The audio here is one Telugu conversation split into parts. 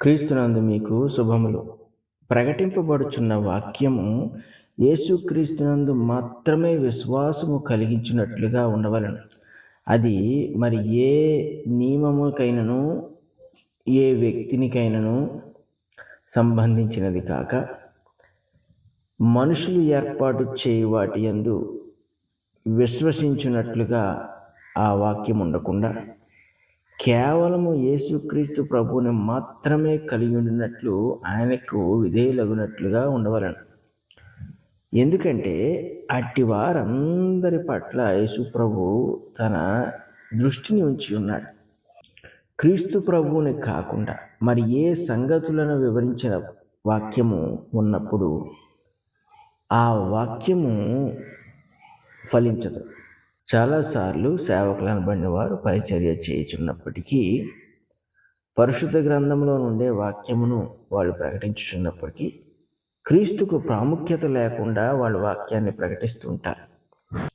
క్రీస్తునందు మీకు శుభములు. ప్రకటింపబడుచున్న వాక్యము యేసుక్రీస్తునందు మాత్రమే విశ్వాసము కలిగించినట్లుగా ఉండవలను. అది మరి ఏ నియమముకైనను ఏ వ్యక్తినికైనను సంబంధించినది కాక మనుషులు ఏర్పాటు చేయి వాటి యందు విశ్వసించినట్లుగా ఆ వాక్యం ఉండకుండా కేవలము యేసుక్రీస్తు ప్రభువుని మాత్రమే కలిగి ఉండినట్లు ఆయనకు విధేయులగునట్లుగా ఉండవలను. ఎందుకంటే అట్టి వారందరి పట్ల యేసు ప్రభు తన దృష్టిని ఉంచి ఉన్నాడు. క్రీస్తు ప్రభువుని కాకుండా మరి ఏ సంగతులను వివరించిన వాక్యము ఉన్నప్పుడు ఆ వాక్యము ఫలించదు. చాలాసార్లు సేవకులను బడిన వారు పరిచర్య చేయుచున్నప్పటికీ పరిశుద్ధ గ్రంథంలో నుండే వాక్యమును వాళ్ళు ప్రకటించుచున్నప్పటికీ క్రీస్తుకు ప్రాముఖ్యత లేకుండా వాళ్ళు వాక్యాన్ని ప్రకటిస్తుంటారు.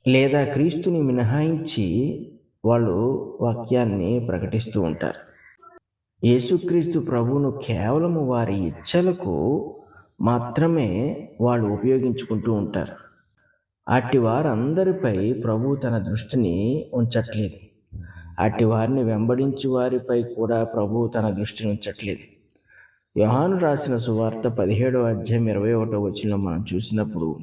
లేదా క్రీస్తుని మినహాయించి వాళ్ళు వాక్యాన్ని ప్రకటిస్తూ ఉంటారు. యేసుక్రీస్తు ప్రభువును కేవలము వారి ఇచ్చలకు మాత్రమే వాళ్ళు ఉపయోగించుకుంటూ ఉంటారు. అట్టి వారందరిపై ప్రభు తన దృష్టిని ఉంచట్లేదు. అట్టి వారిని వెంబడించి వారిపై కూడా ప్రభు తన దృష్టిని ఉంచట్లేదు. యోహాను రాసిన సువార్త పదిహేడవ అధ్యాయం ఇరవై ఒకటో వచ్చిన మనం చూసినప్పుడు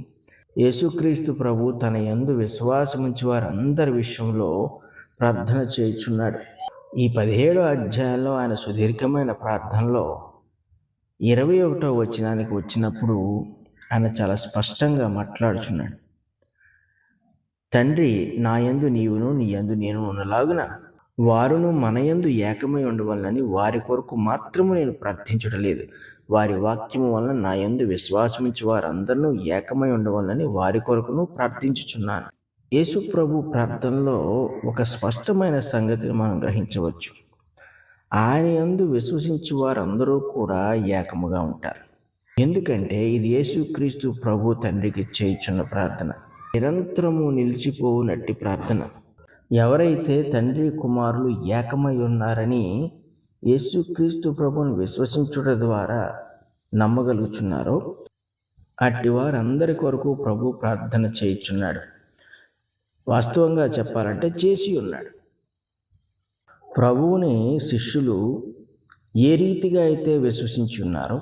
యేసుక్రీస్తు ప్రభు తన యందు విశ్వాసముంచి వారందరి విషయంలో ప్రార్థన చేయుచున్నాడు. ఈ పదిహేడో అధ్యాయంలో ఆయన సుదీర్ఘమైన ప్రార్థనలో ఇరవై ఒకటో వచనానికి వచ్చినప్పుడు ఆయన చాలా స్పష్టంగా మాట్లాడుచున్నాడు. తండ్రి నా యందు నీవును నీ యందు నేను ఉన్నలాగున వారును మన యందు ఏకమై ఉండవలనని వారి కొరకు మాత్రము నేను ప్రార్థించటలేదు వారి వాక్యము వలన నా యందు విశ్వాసమించి వారందరినూ ఏకమై ఉండవాలని వారి కొరకును ప్రార్థించుచున్నాను. యేసు ప్రభు ప్రార్థనలో ఒక స్పష్టమైన సంగతిని మనం గ్రహించవచ్చు. ఆయన యందు విశ్వసించి వారందరూ కూడా ఏకముగా ఉంటారు. ఎందుకంటే ఇది యేసుక్రీస్తు ప్రభు తండ్రికి చేయుచున్న ప్రార్థన. నిరంతరము నిలిచిపోవునట్టి ప్రార్థన. ఎవరైతే తండ్రి కుమారులు ఏకమై ఉన్నారని యేసుక్రీస్తు ప్రభుని విశ్వసించుట ద్వారా నమ్మగలుగుచున్నారో అట్టి వారందరి కొరకు ప్రభు ప్రార్థన చేయుచున్నాడు. వాస్తవంగా చెప్పాలంటే చేసి ఉన్నాడు. ప్రభువుని శిష్యులు ఏ రీతిగా అయితే విశ్వసించి ఉన్నారో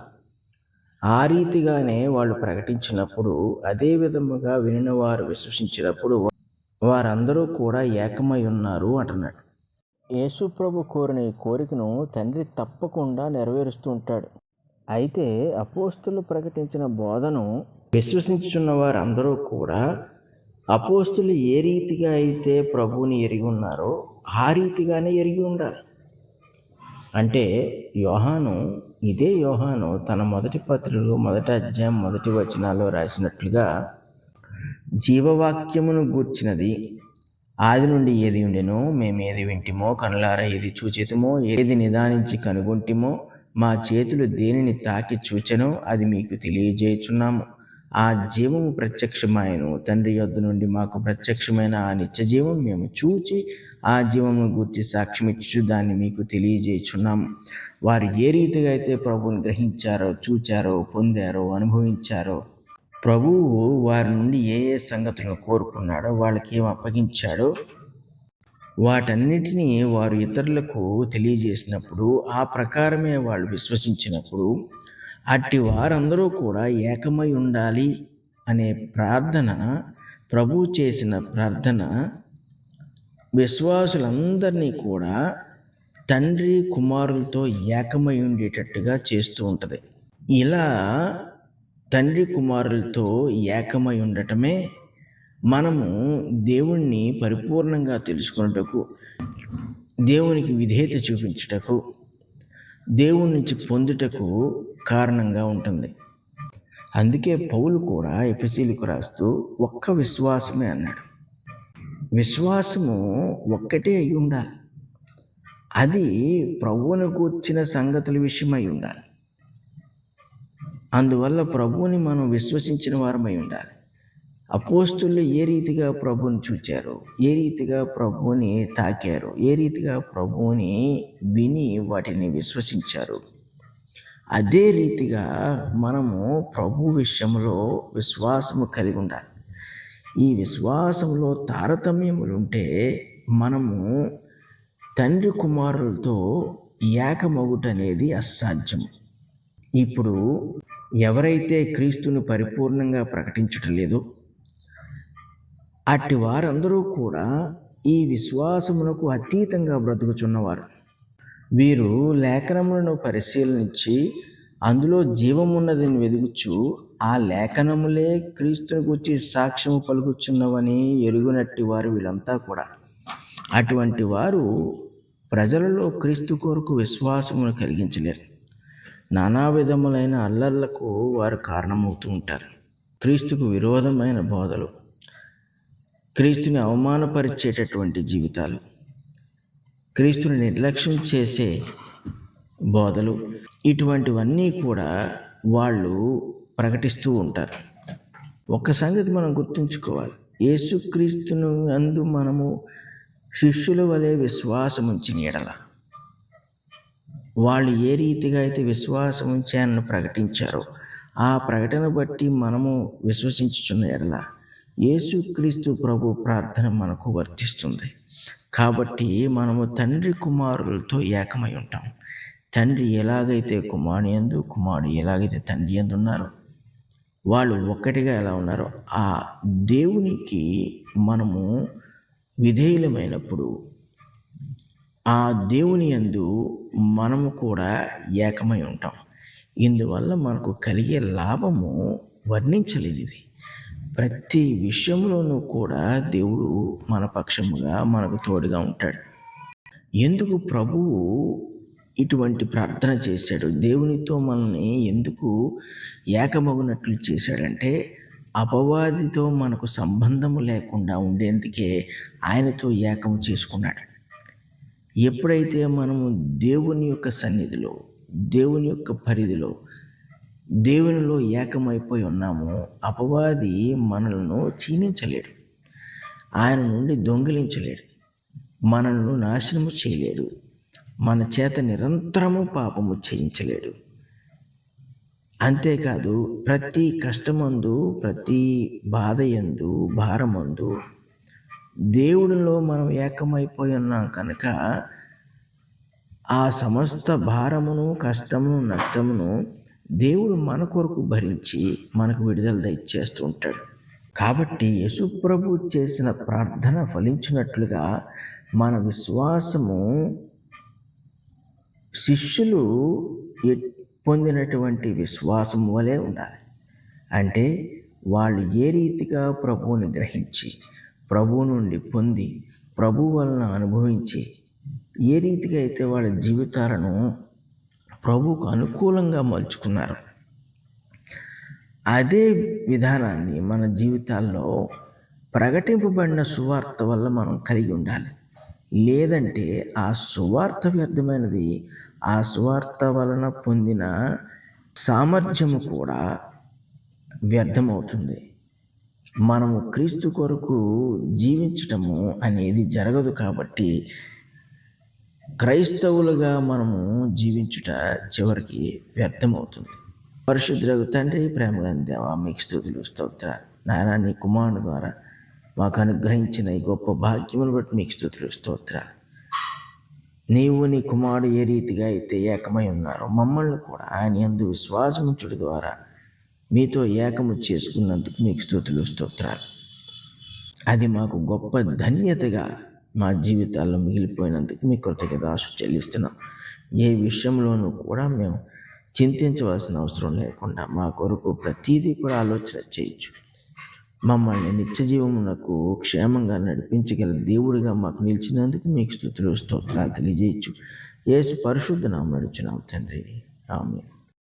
ఆ రీతిగానే వాళ్ళు ప్రకటించినప్పుడు అదే విధముగా వినిన వారు విశ్వసించినప్పుడు వారందరూ కూడా ఏకమై ఉన్నారు అంటున్నాడు. యేసు ప్రభు కోరిన ఈ కోరికను తండ్రి తప్పకుండా నెరవేరుస్తూ ఉంటాడు. అయితే అపోస్తులు ప్రకటించిన బోధను విశ్వసించున్న వారందరూ కూడా అపోస్తులు ఏ రీతిగా అయితే ప్రభువుని ఎరిగి ఉన్నారో ఆ రీతిగానే ఎరిగి ఉండాలి. అంటే యోహాను ఇదే యోహాను తన మొదటి పత్రికలో మొదటి అధ్యాయం మొదటి వచనాల్లో రాసినట్లుగా జీవవాక్యమును గూర్చినది ఆది నుండి ఏది ఉండెనో మేము ఏది వింటిమో కనులార ఏది చూచితమో ఏది నిదానించి కనుగొంటిమో మా చేతులు దేనిని తాకి చూచెనో అది మీకు తెలియజేయుచున్నాము. ఆ జీవము ప్రత్యక్షమాయను. తండ్రి యొద్ద నుండి మాకు ప్రత్యక్షమైన ఆ నిత్య జీవం మేము చూచి ఆ జీవమును గురించి సాక్ష్యమిచ్చు దాన్ని మీకు తెలియజేయుచున్నాం. వారు ఏ రీతిగా అయితే ప్రభువుని గ్రహించారో చూచారో పొందారో అనుభవించారో ప్రభువు వారి నుండి ఏ ఏ సంగతులను కోరుకున్నాడో వాళ్ళకి ఏం అప్పగించాడో వాటన్నిటినీ వారు ఇతరులకు తెలియజేసినప్పుడు ఆ ప్రకారమే వాళ్ళు విశ్వసించినప్పుడు అట్టి వారందరూ కూడా ఏకమై ఉండాలి అనే ప్రార్థన ప్రభు చేసిన ప్రార్థన విశ్వాసులందరినీ కూడా తండ్రి కుమారులతో ఏకమై ఉండేటట్టుగా చేస్తూ ఉంటుంది. ఇలా తండ్రి కుమారులతో ఏకమై ఉండటమే మనము దేవుణ్ణి పరిపూర్ణంగా తెలుసుకున్నటకు దేవునికి విధేయత చూపించుటకు దేవుని నుంచి పొందుటకు కారణంగా ఉంటుంది. అందుకే పౌలు కూడా ఎఫ్ఎసీలకు రాస్తూ ఒక్క విశ్వాసమే అన్నాడు. విశ్వాసము ఒక్కటే అయి ఉండాలి. అది ప్రభువును కూర్చిన సంగతుల విషయమై ఉండాలి. అందువల్ల ప్రభువుని మనం విశ్వసించిన వారమై ఉండాలి. అపోస్తులు ఏ రీతిగా ప్రభుని చూచారు? ఏ రీతిగా ప్రభువుని తాకారు? ఏ రీతిగా ప్రభువుని విని వాటిని విశ్వసించారు? అదే రీతిగా మనము ప్రభు విషయంలో విశ్వాసము కలిగి ఉండాలి. ఈ విశ్వాసంలో తారతమ్యములు ఉంటే మనము తండ్రి కుమారులతో ఏకమగుట అనేది అసాధ్యం ఇప్పుడు ఎవరైతే క్రీస్తుని పరిపూర్ణంగా ప్రకటించటం లేదో అట్టి వారందరూ కూడా ఈ విశ్వాసమునకు అతీతంగా బ్రతుకుచున్నవారు. వీరు లేఖనములను పరిశీలించి అందులో జీవమున్నదని వెదుగుచు ఆ లేఖనములే క్రీస్తుని గురించి సాక్ష్యము పలుకుచున్నవని ఎరుగునట్టి వారు వీళ్ళంతా కూడా. అటువంటి వారు ప్రజలలో క్రీస్తు కొరకు విశ్వాసమును కలిగించలేరు. నానా విధములైన అల్లర్లకు వారు కారణమవుతూ ఉంటారు. క్రీస్తుకు విరోధమైన బోధలు క్రీస్తుని అవమానపరిచేటటువంటి జీవితాలు. క్రీస్తుని నిర్లక్ష్యం చేసే బోధలు ఇటువంటివన్నీ కూడా వాళ్ళు ప్రకటిస్తూ ఉంటారు. ఒక సంగతి మనం గుర్తుంచుకోవాలి. యేసుక్రీస్తును అందు మనము శిష్యుల వలె విశ్వాసం ఉంచిన ఎడల వాళ్ళు ఏ రీతిగా అయితే విశ్వాసం ఉంచారని ప్రకటించారో ఆ ప్రకటన బట్టి మనము విశ్వసించుచున్న ఎడల. యేసుక్రీస్తు ప్రభు ప్రార్థన మనకు వర్తిస్తుంది. కాబట్టి మనము తండ్రి కుమారులతో ఏకమై ఉంటాం. తండ్రి ఎలాగైతే కుమారుని ఎందు కుమారుడు ఎలాగైతే తండ్రి ఎందు ఉన్నారో వాళ్ళు ఒక్కటిగా ఎలా ఉన్నారో ఆ దేవునికి మనము విధేయులమైనప్పుడు ఆ దేవుని యందు మనము కూడా ఏకమై ఉంటాం. ఇందువల్ల మనకు కలిగే లాభము వర్ణించలేదు ఇది ప్రతి విషయంలోనూ కూడా దేవుడు మన పక్షముగా మనకు తోడుగా ఉంటాడు. ఎందుకు ప్రభువు ఇటువంటి ప్రార్థన చేశాడు? దేవునితో మనల్ని ఎందుకు ఏకమగునట్లు చేశాడంటే అపవాదితో మనకు సంబంధము లేకుండా ఉండేందుకే ఆయనతో ఏకము చేసుకున్నాడు. ఎప్పుడైతే మనము దేవుని యొక్క సన్నిధిలో దేవుని యొక్క పరిధిలో దేవునిలో ఏకమైపోయి ఉన్నామో అపవాది మనలను చీనించలేడు. ఆయన నుండి దొంగిలించలేడు. మనల్ని నాశనము చేయలేడు. మన చేత నిరంతరము పాపము చేయించలేడు. అంతేకాదు ప్రతి కష్టమందు ప్రతి బాధ ఎందు భారమందు దేవుడిలో మనం ఏకమైపోయి ఉన్నాం కనుక ఆ సమస్త భారమును కష్టమును నష్టమును దేవుడు మన కొరకు భరించి మనకు విడుదల దయచేస్తూ ఉంటాడు. కాబట్టి యశుప్రభు చేసిన ప్రార్థన ఫలించినట్లుగా మన విశ్వాసము శిష్యులు పొందినటువంటి విశ్వాసం వలె ఉండాలి. అంటే వాళ్ళు ఏ రీతిగా ప్రభువుని గ్రహించి ప్రభువు నుండి పొంది ప్రభు వలన అనుభవించి ఏ రీతిగా అయితే వాళ్ళ జీవితాలను ప్రభువుకు అనుకూలంగా మలుచుకున్నారు. అదే విధానాన్ని మన జీవితాల్లో ప్రకటింపబడిన సువార్త వల్ల మనం కలిగి ఉండాలి. లేదంటే ఆ సువార్త వ్యర్థమైనది ఆ సువార్త వలన పొందిన సామర్థ్యము కూడా వ్యర్థమవుతుంది. మనము క్రీస్తు కొరకు జీవించటము అనేది జరగదు కాబట్టి క్రైస్తవులుగా మనము జీవించుట చివరికి వ్యర్థమవుతుంది. పరిశుద్ధులకు తండ్రి ప్రేమగా దేవా మీకు స్థుతులు స్తోత్ర నాయన నీ కుమారుడు ద్వారా మాకు అనుగ్రహించిన ఈ గొప్ప భాగ్యమును బట్టి మీకు స్థుతులు స్తోత్ర నీవు నీ కుమారుడు ఏ రీతిగా అయితే ఏకమై ఉన్నారో మమ్మల్ని కూడా ఆయన ఎందు విశ్వాసముంచుడు ద్వారా మీతో ఏకము చేసుకున్నందుకు మీకు స్థుతులు స్తోత్రాలు. అది మాకు గొప్ప ధన్యతగా మా జీవితాల్లో మిగిలిపోయినందుకు మీ కృతజ్ఞత ఆశ చెల్లిస్తున్నాం. ఏ విషయంలోనూ కూడా మేము చింతించవలసిన అవసరం లేకుండా మా కొరకు ప్రతీదీ కూడా ఆలోచన చేయొచ్చు. మమ్మల్ని నిత్య జీవమునకు క్షేమంగా నడిపించగల దేవుడిగా మాకు నిలిచినందుకు మీకు స్థుతులు స్తోత్రాలు తెలియజేయచ్చు. యేసు పరిశుద్ధ నామం నడుచున్నాం తండ్రి. ఆమె